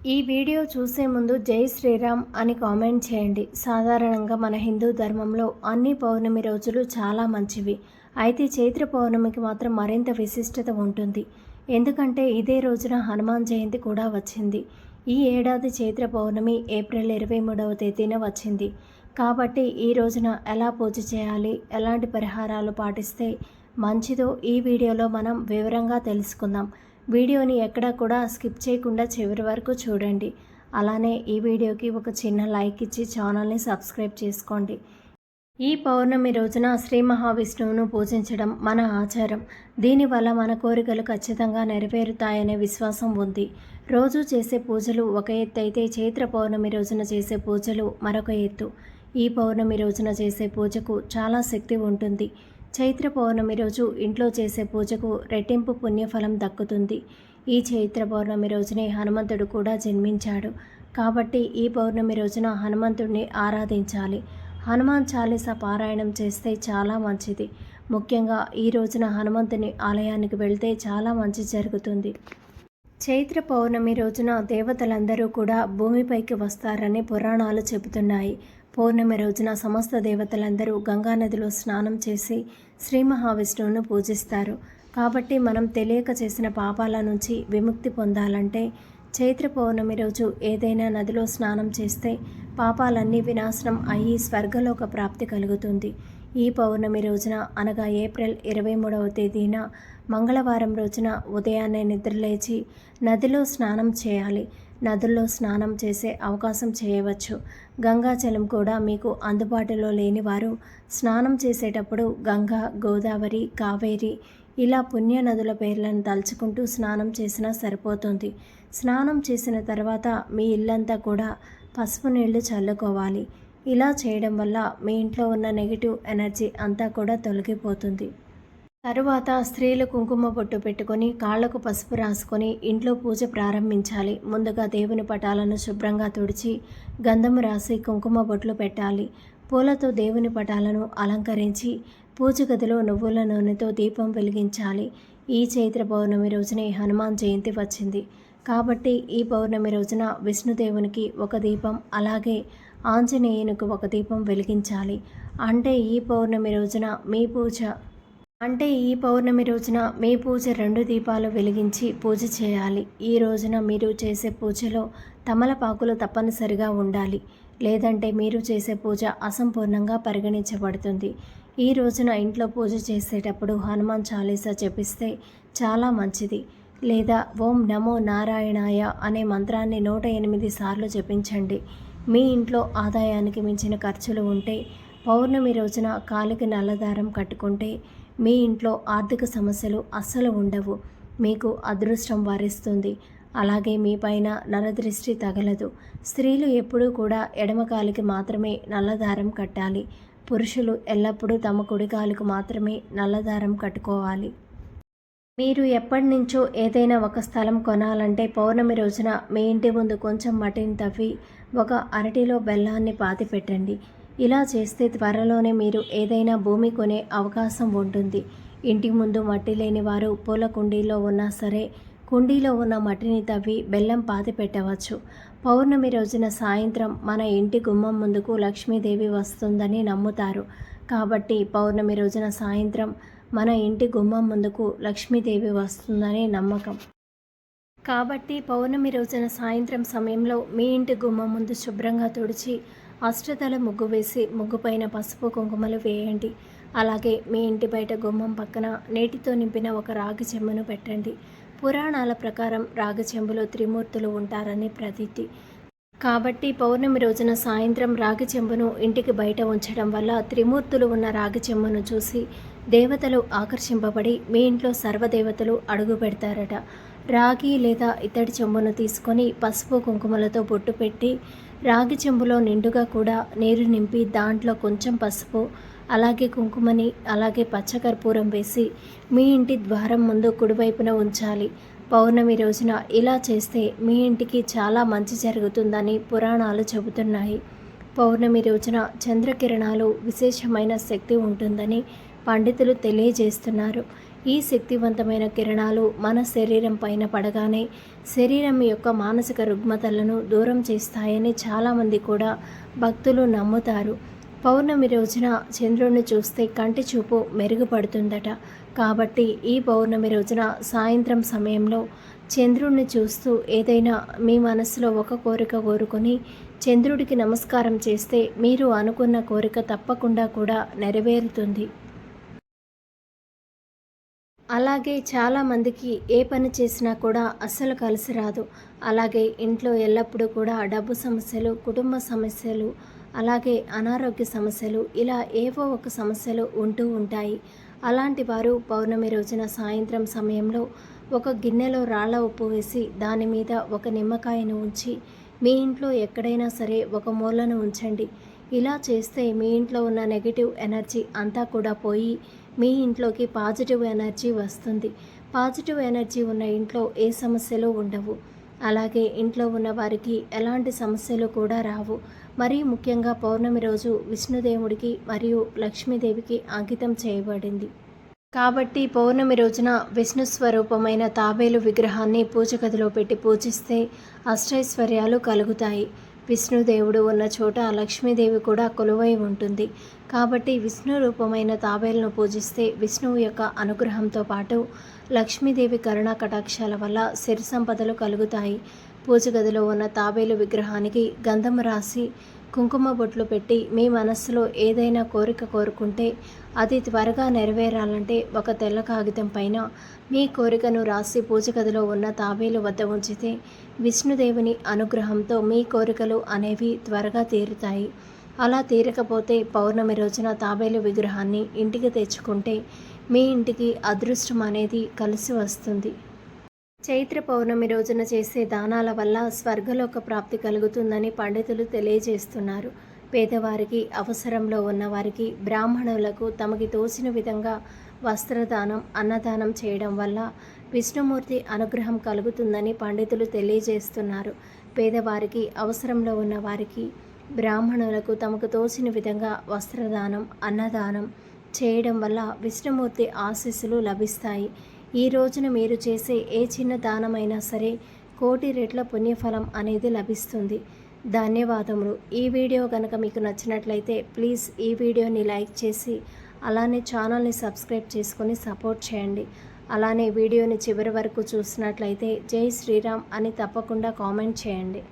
ఈ వీడియో చూసే ముందు జై శ్రీరామ్ అని కామెంట్ చేయండి. సాధారణంగా మన హిందూ ధర్మంలో అన్ని పౌర్ణమి రోజులు చాలా మంచివి. అయితే చైత్ర పౌర్ణమికి మాత్రం మరింత విశిష్టత ఉంటుంది. ఎందుకంటే ఇదే రోజున హనుమాన్ జయంతి కూడా వచ్చింది. ఈ ఏడాది చైత్ర పౌర్ణమి ఏప్రిల్ ఇరవై మూడవ తేదీన వచ్చింది. కాబట్టి ఈ రోజున ఎలా పూజ చేయాలి? ఎలాంటి పరిహారాలు పాటిస్తే మంచిదో ఈ వీడియోలో మనం వివరంగా తెలుసుకుందాం. వీడియోని ఎక్కడా కూడా స్కిప్ చేయకుండా చివరి వరకు చూడండి. అలానే ఈ వీడియోకి ఒక చిన్న లైక్ ఇచ్చి ఛానల్ని సబ్స్క్రైబ్ చేసుకోండి. ఈ పౌర్ణమి రోజున శ్రీ మహావిష్ణువును పూజించడం మన ఆచారం. దీనివల్ల మన కోరికలు ఖచ్చితంగా నెరవేరుతాయనే విశ్వాసం ఉంది. రోజు చేసే పూజలు ఒక ఎత్తు అయితే చైత్ర పౌర్ణమి రోజున చేసే పూజలు మరొక ఎత్తు. ఈ పౌర్ణమి రోజున చేసే పూజకు చాలా శక్తి ఉంటుంది. చైత్ర పౌర్ణమి రోజు ఇంట్లో చేసే పూజకు రెట్టింపు పుణ్యఫలం దక్కుతుంది. ఈ చైత్ర పౌర్ణమి రోజునే హనుమంతుడు కూడా జన్మించాడు. కాబట్టి ఈ పౌర్ణమి రోజున హనుమంతుడిని ఆరాధించాలి. హనుమాన్ చాలీస పారాయణం చేస్తే చాలా మంచిది. ముఖ్యంగా ఈ రోజున హనుమంతుని ఆలయానికి వెళ్తే చాలా మంచి జరుగుతుంది. చైత్ర పౌర్ణమి రోజున దేవతలందరూ కూడా భూమిపైకి వస్తారని పురాణాలు చెబుతున్నాయి. పౌర్ణమి రోజున సమస్త దేవతలందరూ గంగానదిలో స్నానం చేసి శ్రీ మహావిష్ణువును పూజిస్తారు. కాబట్టి మనం తెలియక చేసిన పాపాల నుంచి విముక్తి పొందాలంటే చైత్ర పౌర్ణమి రోజు ఏదైనా నదిలో స్నానం చేస్తే పాపాలన్నీ వినాశనం అయ్యి స్వర్గలోక ప్రాప్తి కలుగుతుంది. ఈ పౌర్ణమి రోజున అనగా ఏప్రిల్ ఇరవై మూడవ తేదీన మంగళవారం రోజున ఉదయాన్నే నిద్రలేచి నదిలో స్నానం చేయాలి. నదుల్లో స్నానం చేసే అవకాశం చేయవచ్చు. గంగాజలం కూడా మీకు అందుబాటులో లేని వారు స్నానం చేసేటప్పుడు గంగా గోదావరి కావేరి ఇలా పుణ్య నదుల పేర్లను తలుచుకుంటూ స్నానం చేసినా సరిపోతుంది. స్నానం చేసిన తర్వాత మీ ఇల్లంతా కూడా పసుపు నీళ్ళు చల్లుకోవాలి. ఇలా చేయడం వల్ల మీ ఇంట్లో ఉన్న నెగిటివ్ ఎనర్జీ అంతా కూడా తొలగిపోతుంది. తరువాత స్త్రీలు కుంకుమ బొట్టు పెట్టుకొని కాళ్ళకు పసుపు రాసుకొని ఇంట్లో పూజ ప్రారంభించాలి. ముందుగా దేవుని పటాలను శుభ్రంగా తుడిచి గంధము రాసి కుంకుమ బొట్లు పెట్టాలి. పూలతో దేవుని పటాలను అలంకరించి పూజ గదిలో నువ్వుల నూనెతో దీపం వెలిగించాలి. ఈ చైత్ర పౌర్ణమి రోజునే హనుమాన్ జయంతి వచ్చింది. కాబట్టి ఈ పౌర్ణమి రోజున విష్ణుదేవునికి ఒక దీపం అలాగే ఆంజనేయునికి ఒక దీపం వెలిగించాలి. అంటే ఈ పౌర్ణమి రోజున మీ పూజ అంటే ఈ పౌర్ణమి రోజున మీ పూజ రెండు దీపాలు వెలిగించి పూజ చేయాలి. ఈ రోజున మీరు చేసే పూజలో తమలపాకులు తప్పనిసరిగా ఉండాలి. లేదంటే మీరు చేసే పూజ అసంపూర్ణంగా పరిగణించబడుతుంది. ఈ రోజున ఇంట్లో పూజ చేసేటప్పుడు హనుమాన్ చాలీసా జపిస్తే చాలా మంచిది. లేదా ఓం నమో నారాయణాయ అనే మంత్రాన్ని నూట ఎనిమిది సార్లు జపించండి. మీ ఇంట్లో ఆదాయానికి మించిన ఖర్చులు ఉంటే పౌర్ణమి రోజున కాలికి నల్లదారం కట్టుకుంటే మీ ఇంట్లో ఆర్థిక సమస్యలు అస్సలు ఉండవు. మీకు అదృష్టం వారిస్తుంది. అలాగే మీ పైన నరదృష్టి తగలదు. స్త్రీలు ఎప్పుడూ కూడా ఎడమకాలికి మాత్రమే నల్లదారం కట్టాలి. పురుషులు ఎల్లప్పుడూ తమ కుడికాలకు మాత్రమే నల్లదారం కట్టుకోవాలి. మీరు ఎప్పటి నుంచో ఏదైనా ఒక స్థలం కొనాలంటే పౌర్ణమి రోజున మీ ఇంటి ముందు కొంచెం మట్టిని తవ్వి ఒక అరటిలో బెల్లాన్ని పాతి పెట్టండి ఇలా చేస్తే త్వరలోనే మీరు ఏదైనా భూమి కొనే అవకాశం ఉంటుంది. ఇంటి ముందు మట్టి లేని వారు పూల కుండీలో ఉన్నా సరే కుండీలో ఉన్న మట్టిని తవ్వి బెల్లం పాతి పెట్టవచ్చు. పౌర్ణమి రోజున సాయంత్రం మన ఇంటి గుమ్మం ముందుకు లక్ష్మీదేవి వస్తుందని నమ్ముతారు. కాబట్టి పౌర్ణమి రోజున సాయంత్రం మన ఇంటి గుమ్మం ముందుకు లక్ష్మీదేవి వస్తుందని నమ్మకం. కాబట్టి పౌర్ణమి రోజున సాయంత్రం సమయంలో మీ ఇంటి గుమ్మం ముందు శుభ్రంగా తుడిచి అష్టతల ముగ్గు వేసి ముగ్గుపైన పసుపు కుంకుమలు వేయండి. అలాగే మీ ఇంటి బయట గుమ్మం పక్కన నీటితో నింపిన ఒక రాగి చెంబును పెట్టండి. పురాణాల ప్రకారం రాగి చెంబులో త్రిమూర్తులు ఉంటారని ప్రతీతి. కాబట్టి పౌర్ణమి రోజున సాయంత్రం రాగి చెంబును ఇంటికి బయట ఉంచడం వల్ల త్రిమూర్తులు ఉన్న రాగి చెంబును చూసి దేవతలు ఆకర్షింపబడి మీ ఇంట్లో సర్వదేవతలు అడుగు పెడతారట. రాగి లేదా ఇతడి చెంబును తీసుకొని పసుపు కుంకుమలతో బొట్టు పెట్టి రాగి చెంబులో నిండుగా కూడా నీరు నింపి దాంట్లో కొంచెం పసుపు అలాగే కుంకుమని అలాగే పచ్చకర్పూరం వేసి మీ ఇంటి ద్వారం ముందు కుడివైపున ఉంచాలి. పౌర్ణమి రోజున ఇలా చేస్తే మీ ఇంటికి చాలా మంచి జరుగుతుందని పురాణాలు చెబుతున్నాయి. పౌర్ణమి రోజున చంద్రకిరణాలు విశేషమైన శక్తి ఉంటుందని పండితులు తెలియజేస్తున్నారు. ఈ శక్తివంతమైన కిరణాలు మన శరీరం పైన పడగానే శరీరం యొక్క మానసిక రుగ్మతలను దూరం చేస్తాయని చాలామంది కూడా భక్తులు నమ్ముతారు. పౌర్ణమి రోజున చంద్రుడిని చూస్తే కంటి చూపు మెరుగుపడుతుందట. కాబట్టి ఈ పౌర్ణమి రోజున సాయంత్రం సమయంలో చంద్రుడిని చూస్తూ ఏదైనా మీ మనసులో ఒక కోరిక కోరుకొని చంద్రుడికి నమస్కారం చేస్తే మీరు అనుకున్న కోరిక తప్పకుండా కూడా నెరవేరుతుంది. అలాగే చాలామందికి ఏ పని చేసినా కూడా అస్సలు కలిసి రాదు. అలాగే ఇంట్లో ఎల్లప్పుడూ కూడా డబ్బు సమస్యలు కుటుంబ సమస్యలు అలాగే అనారోగ్య సమస్యలు ఇలా ఏవో ఒక సమస్యలు ఉంటూ ఉంటాయి. అలాంటి వారు పౌర్ణమి రోజున సాయంత్రం సమయంలో ఒక గిన్నెలో రాళ్ళ ఉప్పు వేసి దాని మీద ఒక నిమ్మకాయను ఉంచి మీ ఇంట్లో ఎక్కడైనా సరే ఒక మూలను ఉంచండి. ఇలా చేస్తే మీ ఇంట్లో ఉన్న నెగిటివ్ ఎనర్జీ అంతా కూడా పోయి మీ ఇంట్లోకి పాజిటివ్ ఎనర్జీ వస్తుంది. పాజిటివ్ ఎనర్జీ ఉన్న ఇంట్లో ఏ సమస్యలు ఉండవు. అలాగే ఇంట్లో ఉన్న వారికి ఎలాంటి సమస్యలు కూడా రావు. మరీ ముఖ్యంగా పౌర్ణమి రోజు విష్ణుదేవుడికి మరియు లక్ష్మీదేవికి అంకితం చేయబడింది. కాబట్టి పౌర్ణమి రోజున విష్ణు స్వరూపమైన తాబేలు విగ్రహాన్ని పూజ గదిలో పెట్టి పూజిస్తే అష్టైశ్వర్యాలు కలుగుతాయి. విష్ణుదేవుడు ఉన్న చోట లక్ష్మీదేవి కూడా కొలువై ఉంటుంది. కాబట్టి విష్ణు రూపమైన తాబేలను పూజిస్తే విష్ణువు యొక్క అనుగ్రహంతో పాటు లక్ష్మీదేవి కరుణా కటాక్షాల వల్ల సిరి సంపదలు కలుగుతాయి. పూజ గదిలో ఉన్న తాబేలు విగ్రహానికి గంధం రాసి కుంకుమ బొట్లు పెట్టి మీ మనస్సులో ఏదైనా కోరిక కోరుకుంటే అది త్వరగా నెరవేరాలంటే ఒక తెల్ల కాగితం పైన మీ కోరికను రాసి పూజ గదిలో ఉన్న తాబేలు వద్ద ఉంచితే విష్ణుదేవుని అనుగ్రహంతో మీ కోరికలు అనేవి త్వరగా తీరుతాయి. అలా తీరకపోతే పౌర్ణమి రోజున తాబేలు విగ్రహాన్ని ఇంటికి తెచ్చుకుంటే మీ ఇంటికి అదృష్టం అనేది కలిసి వస్తుంది. చైత్ర పౌర్ణమి రోజున చేసే దానాల వల్ల స్వర్గలోక ప్రాప్తి కలుగుతుందని పండితులు తెలియజేస్తున్నారు. పేదవారికి అవసరంలో ఉన్నవారికి బ్రాహ్మణులకు తమకి తోచిన విధంగా వస్త్రదానం అన్నదానం చేయడం వల్ల విష్ణుమూర్తి అనుగ్రహం కలుగుతుందని పండితులు తెలియజేస్తున్నారు. పేదవారికి అవసరంలో ఉన్నవారికి బ్రాహ్మణులకు తమకు తోచిన విధంగా వస్త్రదానం అన్నదానం చేయడం వల్ల విష్ణుమూర్తి ఆశీస్సులు లభిస్తాయి. ఈ రోజున మీరు చేసే ఏ చిన్న దానమైనా సరే కోటి రెట్ల పుణ్యఫలం అనేది లభిస్తుంది. ధన్యవాదములు. ఈ వీడియో కనుక మీకు నచ్చినట్లయితే ప్లీజ్ ఈ వీడియోని లైక్ చేసి అలానే ఛానల్ని సబ్స్క్రైబ్ చేసుకొని సపోర్ట్ చేయండి. అలానే వీడియోని చివరి వరకు చూసినట్లయితే జై శ్రీరామ్ అని తప్పకుండా కామెంట్ చేయండి.